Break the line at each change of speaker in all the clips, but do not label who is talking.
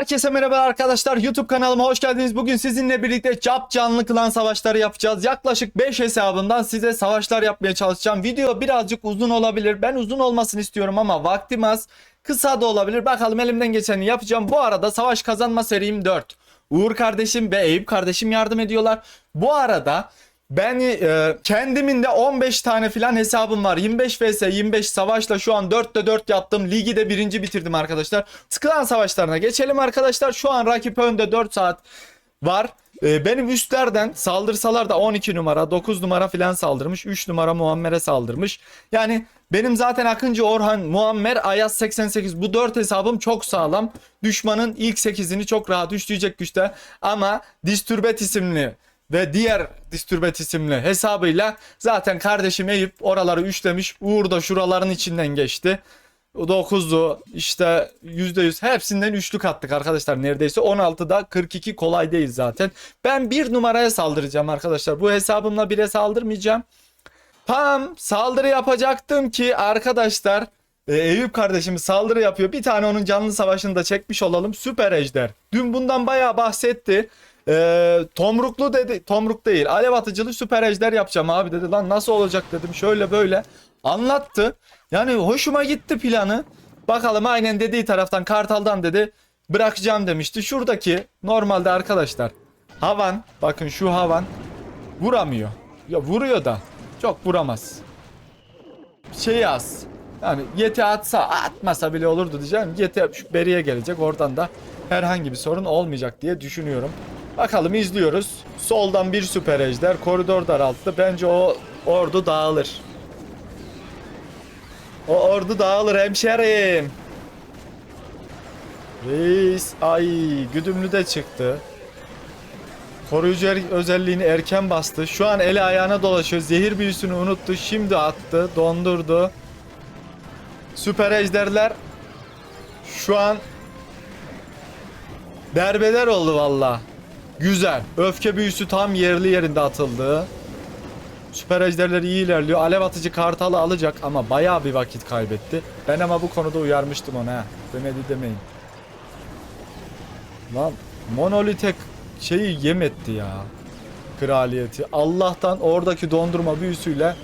Herkese merhaba arkadaşlar. YouTube kanalıma hoş geldiniz. Bugün sizinle birlikte cap canlı klan savaşları yapacağız. Yaklaşık 5 hesabından size savaşlar yapmaya çalışacağım. Video birazcık uzun olabilir. Ben uzun olmasını istiyorum ama vaktim az. Kısa da olabilir. Bakalım elimden geçeni yapacağım. Bu arada savaş kazanma serim 4. Uğur kardeşim ve Eyüp kardeşim yardım ediyorlar. Bu arada ben e, kendimin de 15 tane filan hesabım var. 25 vs 25 savaşla şu an 4'te 4 yaptım. Ligi de birinci bitirdim arkadaşlar. Sıkılan savaşlarına geçelim arkadaşlar. Şu an rakip önde 4 saat var. E, benim üstlerden saldırsalar da 12 numara 9 numara filan saldırmış. 3 numara Muammer'e saldırmış. Yani benim zaten Akıncı Orhan, Muammer, Ayaz 88 bu 4 hesabım çok sağlam. Düşmanın ilk 8'ini çok rahat üçleyecek güçte. Ama Disturbet isimli ve diğer Disturbet isimli hesabıyla zaten kardeşim Eyüp oraları üçlemiş. Uğur da şuraların içinden geçti. 9'du işte %100 hepsinden üçlük attık arkadaşlar neredeyse 16'da 42 kolay değil zaten. Ben bir numaraya saldıracağım arkadaşlar bu hesabımla bire saldırmayacağım. Tam saldırı yapacaktım ki arkadaşlar e, Eyüp kardeşimiz saldırı yapıyor. Bir tane onun canlı savaşını da çekmiş olalım. Süper Ejder. Dün bundan bayağı bahsetti. E, tomruklu dedi. Tomruk değil. Alev atıcılı süper ejder yapacağım abi dedi. Lan nasıl olacak dedim. Şöyle böyle. Anlattı. Yani hoşuma gitti planı. Bakalım aynen dediği taraftan Kartal'dan dedi. Bırakacağım demişti. Şuradaki normalde arkadaşlar. Havan. Bakın şu havan. Vuramıyor. Ya vuruyor da. Çok vuramaz. Şey az. Yani yeti atsa atmasa bile olurdu diyeceğim. Yeti şu beriye gelecek. Oradan da herhangi bir sorun olmayacak diye düşünüyorum. Bakalım izliyoruz. Soldan bir süper ejder. Koridor daralttı. Bence o ordu dağılır. O ordu dağılır hemşerim. Reis ay güdümlü de çıktı. Koruyucu er- özelliğini erken bastı. Şu an eli ayağına dolaşıyor. Zehir büyüsünü unuttu. Şimdi attı. Dondurdu. Süper ejderler şu an derbeder oldu valla. Güzel. Öfke büyüsü tam yerli yerinde atıldı. Süper ejderler iyi ilerliyor. Alev atıcı kartalı alacak ama bayağı bir vakit kaybetti. Ben ama bu konuda uyarmıştım ona. Demedi demeyin. Lan monolitek şeyi yem etti ya. Kraliyeti. Allah'tan oradaki dondurma büyüsüyle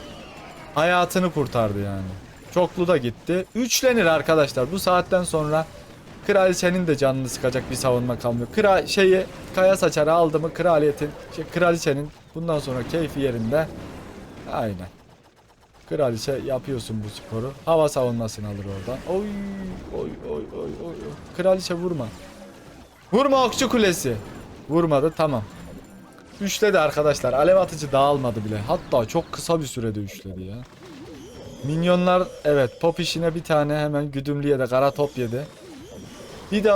hayatını kurtardı yani. Çoklu da gitti. Üçlenir arkadaşlar. Bu saatten sonra kraliçenin de canını sıkacak bir savunma kalmıyor. Kra şeyi kaya saçarı aldı mı kraliyetin şey, kraliçenin bundan sonra keyfi yerinde. Aynen. Kraliçe yapıyorsun bu sporu. Hava savunmasını alır oradan. Oy oy oy oy. oy. Kraliçe vurma. Vurma okçu kulesi. Vurmadı tamam. Üçledi arkadaşlar. Alev atıcı dağılmadı bile. Hatta çok kısa bir sürede üçledi ya. Minyonlar evet pop işine bir tane hemen güdümlüye de kara top yedi. Bir de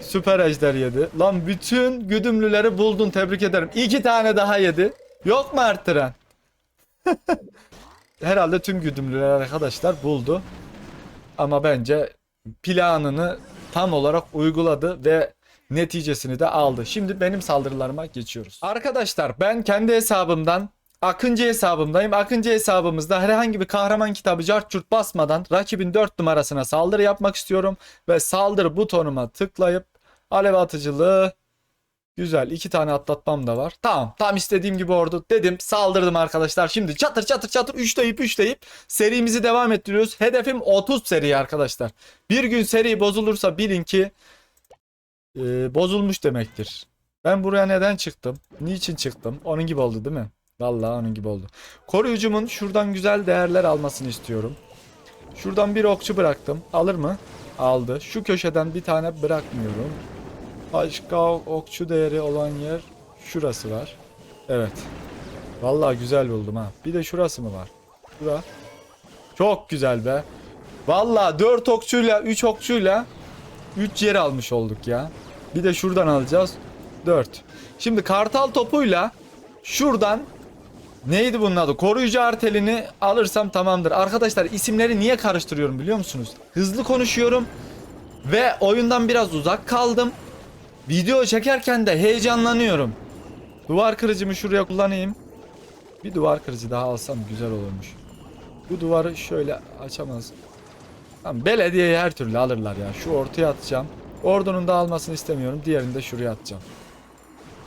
süper ejder yedi. Lan bütün güdümlüleri buldun tebrik ederim. İki tane daha yedi. Yok mu arttıran? Herhalde tüm güdümlüler arkadaşlar buldu. Ama bence planını tam olarak uyguladı ve neticesini de aldı. Şimdi benim saldırılarıma geçiyoruz. Arkadaşlar ben kendi hesabımdan Akıncı hesabımdayım. Akıncı hesabımızda herhangi bir kahraman kitabı cart basmadan rakibin 4 numarasına saldırı yapmak istiyorum. Ve saldırı butonuma tıklayıp alev atıcılığı Güzel iki tane atlatmam da var. Tamam tam istediğim gibi ordu dedim saldırdım arkadaşlar. Şimdi çatır çatır çatır üçleyip üçleyip serimizi devam ettiriyoruz. Hedefim 30 seri arkadaşlar. Bir gün seri bozulursa bilin ki e, bozulmuş demektir. Ben buraya neden çıktım? Niçin çıktım? Onun gibi oldu değil mi? Vallahi onun gibi oldu. Koruyucumun şuradan güzel değerler almasını istiyorum. Şuradan bir okçu bıraktım. Alır mı? Aldı. Şu köşeden bir tane bırakmıyorum. Başka okçu değeri olan yer şurası var. Evet. Vallahi güzel buldum ha. Bir de şurası mı var? Şura. Çok güzel be. Vallahi 4 okçuyla 3 okçuyla 3 yer almış olduk ya. Bir de şuradan alacağız. 4. Şimdi kartal topuyla şuradan neydi bunun adı? Koruyucu artelini alırsam tamamdır. Arkadaşlar isimleri niye karıştırıyorum biliyor musunuz? Hızlı konuşuyorum ve oyundan biraz uzak kaldım. Video çekerken de heyecanlanıyorum. Duvar kırıcımı şuraya kullanayım. Bir duvar kırıcı daha alsam güzel olurmuş. Bu duvarı şöyle açamaz. Tamam belediyeyi her türlü alırlar ya. Şu ortaya atacağım. Ordunun dağılmasını istemiyorum. Diğerini de şuraya atacağım.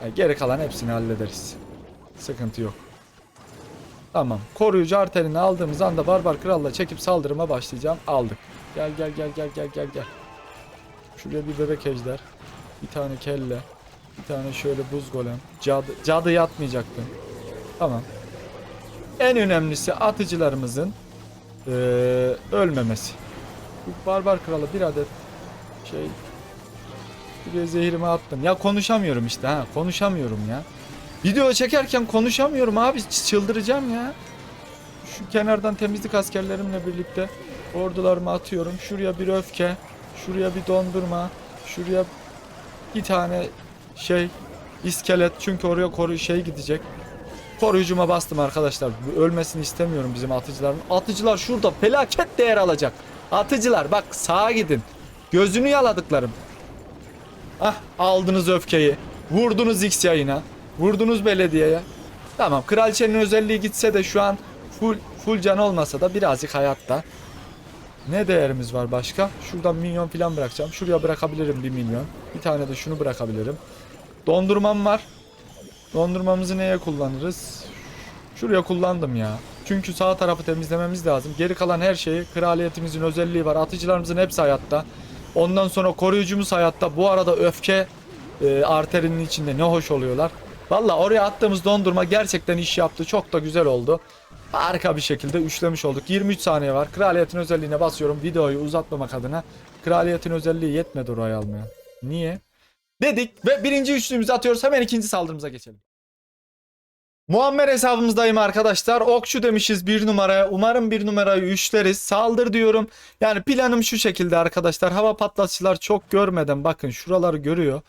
Yani geri kalan hepsini hallederiz. Sıkıntı yok. Tamam. Koruyucu arterini aldığımız anda Barbar Kral'la çekip saldırıma başlayacağım. Aldık. Gel gel gel gel gel gel gel. Şuraya bir bebek ejder. Bir tane kelle. Bir tane şöyle buz golem. Cadı, cadı yatmayacaktım. Tamam. En önemlisi atıcılarımızın eee, ölmemesi. Bu barbar kralı bir adet şey bir zehirimi attım. Ya konuşamıyorum işte ha konuşamıyorum ya. Video çekerken konuşamıyorum abi çıldıracağım ya. Şu kenardan temizlik askerlerimle birlikte ordularımı atıyorum. Şuraya bir öfke, şuraya bir dondurma, şuraya bir tane şey iskelet çünkü oraya koru şey gidecek. Koruyucuma bastım arkadaşlar. Ölmesini istemiyorum bizim atıcıların. Atıcılar şurada felaket değer alacak. Atıcılar bak sağa gidin. Gözünü yaladıklarım. Ah aldınız öfkeyi. Vurdunuz X yayına. Vurdunuz belediyeye. Tamam kraliçenin özelliği gitse de şu an full, full can olmasa da birazcık hayatta. Ne değerimiz var başka? Şuradan minyon falan bırakacağım. Şuraya bırakabilirim bir milyon. Bir tane de şunu bırakabilirim. Dondurmam var. Dondurmamızı neye kullanırız? Şuraya kullandım ya. Çünkü sağ tarafı temizlememiz lazım. Geri kalan her şeyi kraliyetimizin özelliği var. Atıcılarımızın hepsi hayatta. Ondan sonra koruyucumuz hayatta. Bu arada öfke e, arterinin içinde ne hoş oluyorlar. Valla oraya attığımız dondurma gerçekten iş yaptı. Çok da güzel oldu. Harika bir şekilde üçlemiş olduk. 23 saniye var. Kraliyetin özelliğine basıyorum. Videoyu uzatmamak adına. Kraliyetin özelliği yetmedi orayı almaya. Niye? Dedik ve birinci üçlüğümüzü atıyoruz. Hemen ikinci saldırımıza geçelim. Muammer hesabımızdayım arkadaşlar. Okçu demişiz bir numaraya. Umarım bir numarayı üçleriz. Saldır diyorum. Yani planım şu şekilde arkadaşlar. Hava patlatıcılar çok görmeden bakın şuraları görüyor.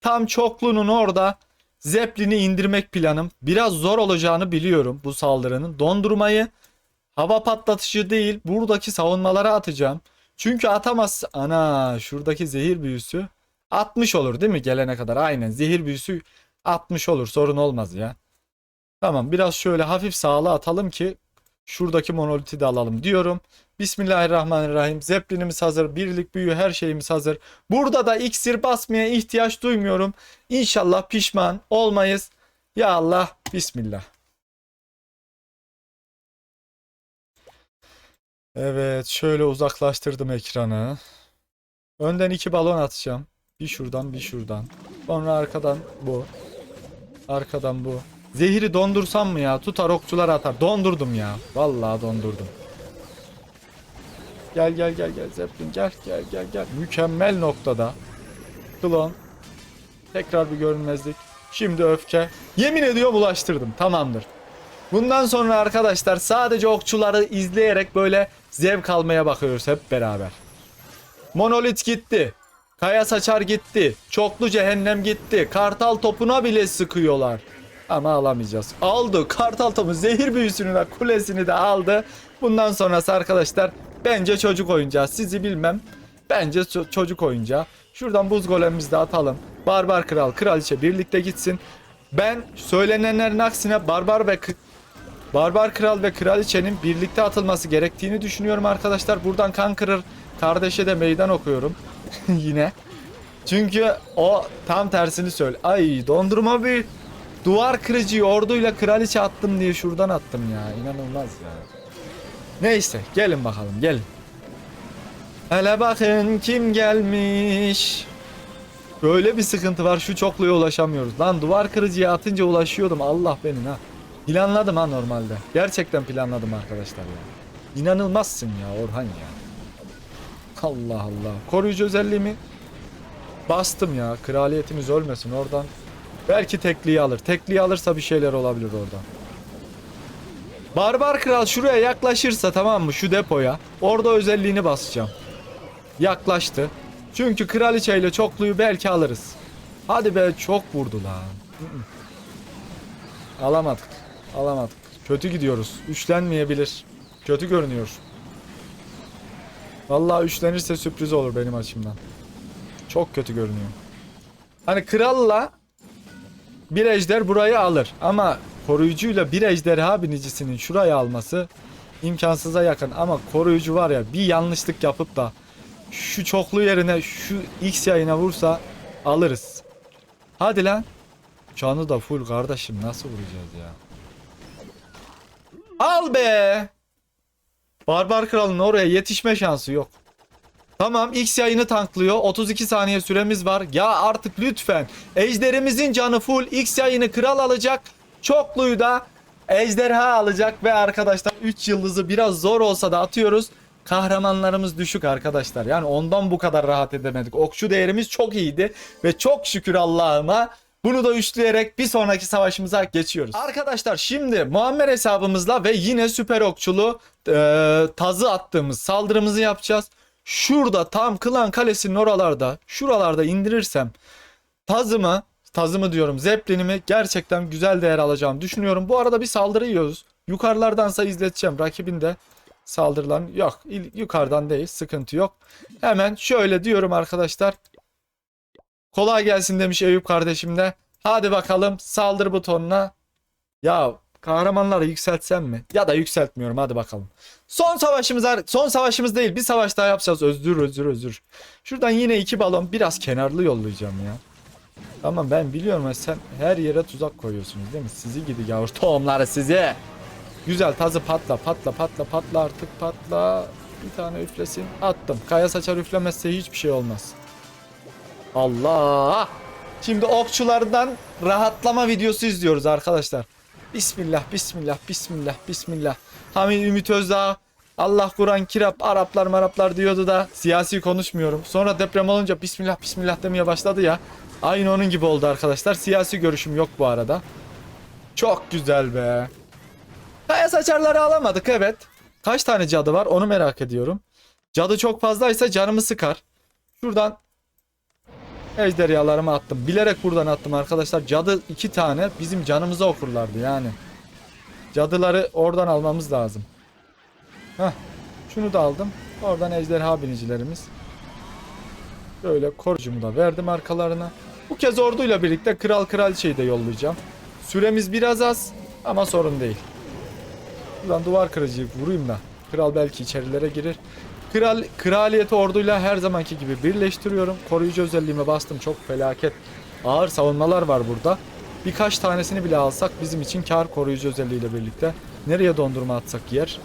Tam çokluğunun orada Zeppelin'i indirmek planım. Biraz zor olacağını biliyorum bu saldırının. Dondurmayı hava patlatıcı değil buradaki savunmalara atacağım. Çünkü atamaz. Ana şuradaki zehir büyüsü 60 olur değil mi gelene kadar? Aynen zehir büyüsü 60 olur sorun olmaz ya. Tamam biraz şöyle hafif sağlı atalım ki şuradaki monoliti de alalım diyorum. Bismillahirrahmanirrahim. Zeppelinimiz hazır. Birlik büyü her şeyimiz hazır. Burada da iksir basmaya ihtiyaç duymuyorum. İnşallah pişman olmayız. Ya Allah. Bismillah. Evet şöyle uzaklaştırdım ekranı. Önden iki balon atacağım. Bir şuradan bir şuradan. Sonra arkadan bu. Arkadan bu. Zehiri dondursam mı ya? Tutar okçular atar. Dondurdum ya. Vallahi dondurdum. Gel gel gel gel Zeppelin gel gel gel gel. Mükemmel noktada. Klon. Tekrar bir görünmezlik. Şimdi öfke. Yemin ediyorum ulaştırdım. Tamamdır. Bundan sonra arkadaşlar sadece okçuları izleyerek böyle zevk almaya bakıyoruz hep beraber. Monolit gitti. Kaya saçar gitti. Çoklu cehennem gitti. Kartal topuna bile sıkıyorlar. Ama alamayacağız. Aldı. Kartal topu zehir büyüsünü de kulesini de aldı. Bundan sonrası arkadaşlar bence çocuk oyuncağı. Sizi bilmem. Bence ço- çocuk oyuncağı. Şuradan buz golemimizi de atalım. Barbar kral, kraliçe birlikte gitsin. Ben söylenenlerin aksine barbar ve Barbar Kral ve Kraliçenin birlikte atılması gerektiğini düşünüyorum arkadaşlar. Buradan kan kırır kardeşe de meydan okuyorum. Yine. Çünkü o tam tersini söyle. Ay dondurma bir duvar kırıcı orduyla kraliçe attım diye şuradan attım ya. İnanılmaz ya. Neyse gelin bakalım gelin. Hele bakın kim gelmiş. Böyle bir sıkıntı var şu çokluya ulaşamıyoruz. Lan duvar kırıcıya atınca ulaşıyordum Allah benim ha. Planladım ha normalde. Gerçekten planladım arkadaşlar ya. İnanılmazsın ya Orhan ya. Allah Allah. Koruyucu özelliğimi bastım ya. Kraliyetimiz ölmesin oradan. Belki tekliği alır. Tekliği alırsa bir şeyler olabilir oradan. Barbar kral şuraya yaklaşırsa tamam mı şu depoya. Orada özelliğini basacağım. Yaklaştı. Çünkü kraliçeyle çokluyu belki alırız. Hadi be çok vurdu lan. Alamadık. Alamadık. Kötü gidiyoruz. Üçlenmeyebilir. Kötü görünüyor. Vallahi üçlenirse sürpriz olur benim açımdan. Çok kötü görünüyor. Hani kralla bir ejder burayı alır. Ama koruyucuyla bir ejderha binicisinin şurayı alması imkansıza yakın. Ama koruyucu var ya bir yanlışlık yapıp da şu çoklu yerine şu X yayına vursa alırız. Hadi lan. Canı da full kardeşim nasıl vuracağız ya? Al be. Barbar kralın oraya yetişme şansı yok. Tamam X yayını tanklıyor. 32 saniye süremiz var. Ya artık lütfen. Ejderimizin canı full. X yayını kral alacak. Çokluyu da ejderha alacak. Ve arkadaşlar 3 yıldızı biraz zor olsa da atıyoruz. Kahramanlarımız düşük arkadaşlar. Yani ondan bu kadar rahat edemedik. Okçu değerimiz çok iyiydi. Ve çok şükür Allah'ıma bunu da üçleyerek bir sonraki savaşımıza geçiyoruz. Arkadaşlar şimdi Muammer hesabımızla ve yine süper okçulu e, tazı attığımız saldırımızı yapacağız. Şurada tam Klan Kalesi'nin oralarda şuralarda indirirsem tazımı tazımı diyorum zeplinimi gerçekten güzel değer alacağım düşünüyorum. Bu arada bir saldırı yiyoruz. Yukarılardansa izleteceğim. Rakibin de saldırılan yok. Yukarıdan değil sıkıntı yok. Hemen şöyle diyorum arkadaşlar. Kolay gelsin demiş Eyüp kardeşim de. Hadi bakalım saldır butonuna. Ya kahramanları yükseltsem mi? Ya da yükseltmiyorum hadi bakalım. Son savaşımız son savaşımız değil bir savaş daha yapacağız. Özür özür özür. Şuradan yine iki balon biraz kenarlı yollayacağım ya. Tamam ben biliyorum sen her yere tuzak koyuyorsunuz değil mi? Sizi gidi yavru tohumları sizi. Güzel tazı patla patla patla patla artık patla. Bir tane üflesin. Attım. Kaya saçar üflemezse hiçbir şey olmaz. Allah! Şimdi okçulardan rahatlama videosu izliyoruz arkadaşlar. Bismillah, bismillah, bismillah, bismillah. Hamid Ümit Özdağ, Allah Kur'an, Kirap, Araplar, Maraplar diyordu da siyasi konuşmuyorum. Sonra deprem olunca bismillah, bismillah demeye başladı ya. Aynı onun gibi oldu arkadaşlar. Siyasi görüşüm yok bu arada. Çok güzel be. Kaya saçarları alamadık evet. Kaç tane cadı var onu merak ediyorum. Cadı çok fazlaysa canımı sıkar. Şuradan ejderhalarımı attım. Bilerek buradan attım arkadaşlar. Cadı iki tane bizim canımıza okurlardı yani. Cadıları oradan almamız lazım. Heh. Şunu da aldım. Oradan ejderha binicilerimiz. Böyle korucumu da verdim arkalarına. Bu kez orduyla birlikte kral kraliçeyi de yollayacağım. Süremiz biraz az ama sorun değil. Buradan duvar kırıcıyı vurayım da. Kral belki içerilere girir. Kral, kraliyeti orduyla her zamanki gibi birleştiriyorum. Koruyucu özelliğime bastım. Çok felaket. Ağır savunmalar var burada. Birkaç tanesini bile alsak bizim için kar koruyucu özelliğiyle birlikte. Nereye dondurma atsak yer?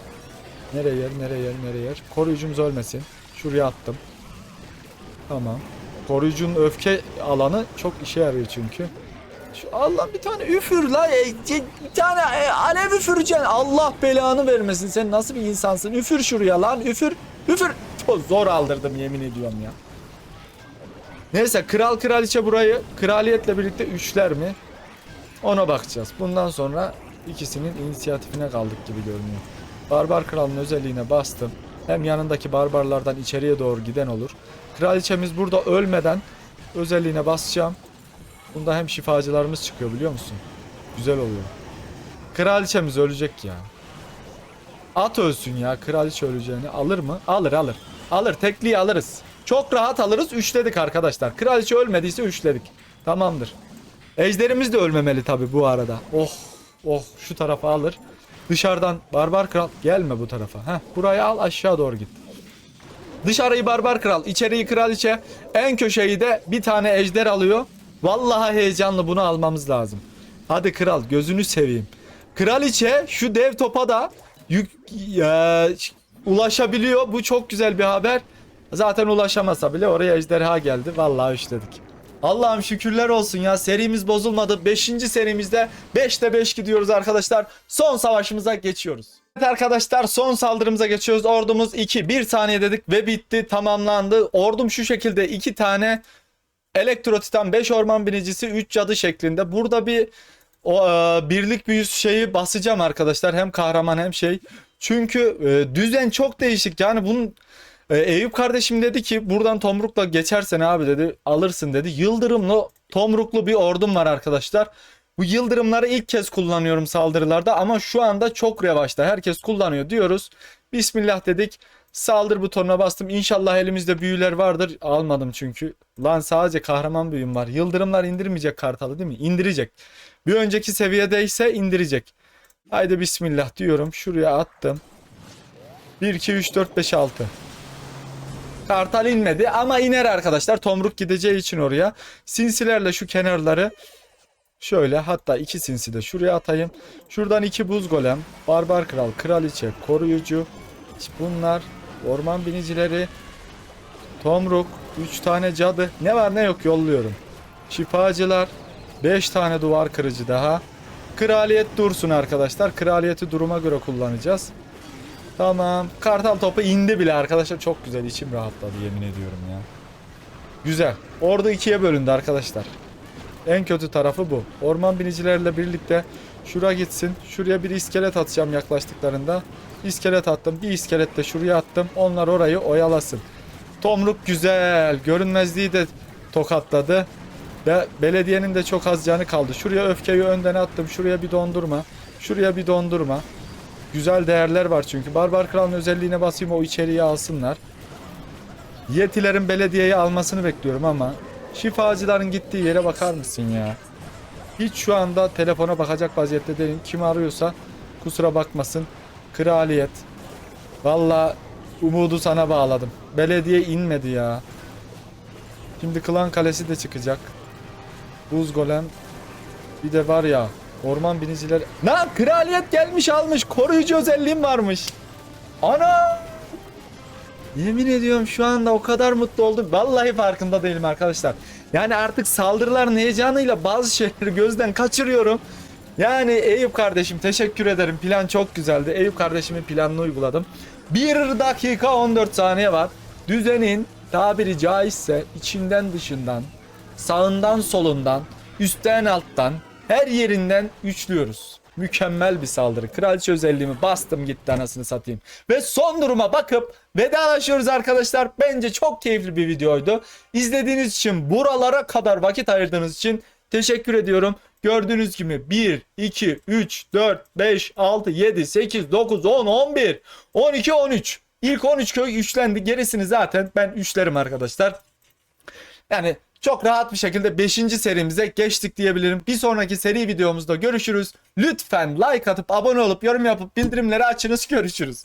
Nereye yer, nereye yer, nereye yer? Koruyucumuz ölmesin. Şuraya attım. Tamam. Koruyucunun öfke alanı çok işe yarıyor çünkü. Şu Allah bir tane üfür la. e, Bir tane e, alev üfüreceksin. Allah belanı vermesin. Sen nasıl bir insansın? Üfür şuraya lan. Üfür. Üfür. Zor aldırdım yemin ediyorum ya. Neyse kral kraliçe burayı kraliyetle birlikte üçler mi? Ona bakacağız. Bundan sonra ikisinin inisiyatifine kaldık gibi görünüyor. Barbar kralın özelliğine bastım. Hem yanındaki barbarlardan içeriye doğru giden olur. Kraliçemiz burada ölmeden özelliğine basacağım. Bunda hem şifacılarımız çıkıyor biliyor musun? Güzel oluyor. Kraliçemiz ölecek ya. At ölsün ya kraliçe öleceğini. Alır mı? Alır alır. Alır tekliği alırız. Çok rahat alırız. Üçledik arkadaşlar. Kraliçe ölmediyse üçledik. Tamamdır. Ejderimiz de ölmemeli tabi bu arada. Oh oh şu tarafa alır. Dışarıdan barbar kral gelme bu tarafa. Heh, burayı al aşağı doğru git. Dışarıyı barbar kral, içeriği kraliçe, en köşeyi de bir tane ejder alıyor. Vallahi heyecanlı bunu almamız lazım. Hadi kral gözünü seveyim. Kraliçe şu dev topa da yük, ya, ulaşabiliyor. Bu çok güzel bir haber. Zaten ulaşamasa bile oraya ejderha geldi. Vallahi işledik. Allah'ım şükürler olsun ya serimiz bozulmadı. 5. serimizde 5'te 5 gidiyoruz arkadaşlar. Son savaşımıza geçiyoruz. Evet arkadaşlar son saldırımıza geçiyoruz. Ordumuz 2. 1 saniye dedik ve bitti tamamlandı. Ordum şu şekilde 2 tane Elektro Titan 5 orman binicisi 3 cadı şeklinde. Burada bir o e, birlik büyüsü şeyi basacağım arkadaşlar. Hem kahraman hem şey. Çünkü e, düzen çok değişik. Yani bunun e, Eyüp kardeşim dedi ki buradan tomrukla geçersen abi dedi alırsın dedi. Yıldırımlı tomruklu bir ordum var arkadaşlar. Bu yıldırımları ilk kez kullanıyorum saldırılarda ama şu anda çok revaçta. Herkes kullanıyor diyoruz. Bismillah dedik. Saldır butonuna bastım. İnşallah elimizde büyüler vardır. Almadım çünkü. Lan sadece kahraman büyüm var. Yıldırımlar indirmeyecek kartalı değil mi? İndirecek. Bir önceki seviyedeyse indirecek. Haydi bismillah diyorum. Şuraya attım. 1, 2, 3, 4, 5, 6. Kartal inmedi ama iner arkadaşlar. Tomruk gideceği için oraya. Sinsilerle şu kenarları şöyle hatta iki sinsi de şuraya atayım. Şuradan iki buz golem, barbar kral, kraliçe, koruyucu. Bunlar orman binicileri, tomruk, üç tane cadı. Ne var ne yok yolluyorum. Şifacılar, beş tane duvar kırıcı daha. Kraliyet dursun arkadaşlar. Kraliyeti duruma göre kullanacağız. Tamam. Kartal topu indi bile arkadaşlar. Çok güzel. içim rahatladı yemin ediyorum ya. Güzel. Ordu ikiye bölündü arkadaşlar. En kötü tarafı bu. Orman binicilerle birlikte şura gitsin. Şuraya bir iskelet atacağım yaklaştıklarında. İskelet attım. Bir iskelet de şuraya attım. Onlar orayı oyalasın. Tomruk güzel. Görünmezliği de tokatladı. Ve belediyenin de çok az canı kaldı. Şuraya öfkeyi önden attım. Şuraya bir dondurma. Şuraya bir dondurma. Güzel değerler var çünkü. Barbar Kral'ın özelliğine basayım o içeriye alsınlar. Yetilerin belediyeyi almasını bekliyorum ama şifacıların gittiği yere bakar mısın ya? Hiç şu anda telefona bakacak vaziyette değilim. Kim arıyorsa kusura bakmasın. Kraliyet. Valla umudu sana bağladım. Belediye inmedi ya. Şimdi Klan Kalesi de çıkacak. Buz Golem. Bir de var ya orman biniciler. Na kraliyet gelmiş almış. Koruyucu özelliğim varmış. Ana! Yemin ediyorum şu anda o kadar mutlu oldum. Vallahi farkında değilim arkadaşlar. Yani artık saldırıların heyecanıyla bazı şeyleri gözden kaçırıyorum. Yani Eyüp kardeşim teşekkür ederim. Plan çok güzeldi. Eyüp kardeşimin planını uyguladım. 1 dakika 14 saniye var. Düzenin tabiri caizse içinden dışından, sağından solundan, üstten alttan, her yerinden üçlüyoruz. Mükemmel bir saldırı. Kraliçe özelliğimi bastım gitti anasını satayım. Ve son duruma bakıp vedalaşıyoruz arkadaşlar. Bence çok keyifli bir videoydu. İzlediğiniz için buralara kadar vakit ayırdığınız için teşekkür ediyorum. Gördüğünüz gibi 1, 2, 3, 4, 5, 6, 7, 8, 9, 10, 11, 12, 13. İlk 13 köy üçlendi. Gerisini zaten ben üçlerim arkadaşlar. Yani çok rahat bir şekilde 5. serimize geçtik diyebilirim. Bir sonraki seri videomuzda görüşürüz. Lütfen like atıp abone olup yorum yapıp bildirimleri açınız görüşürüz.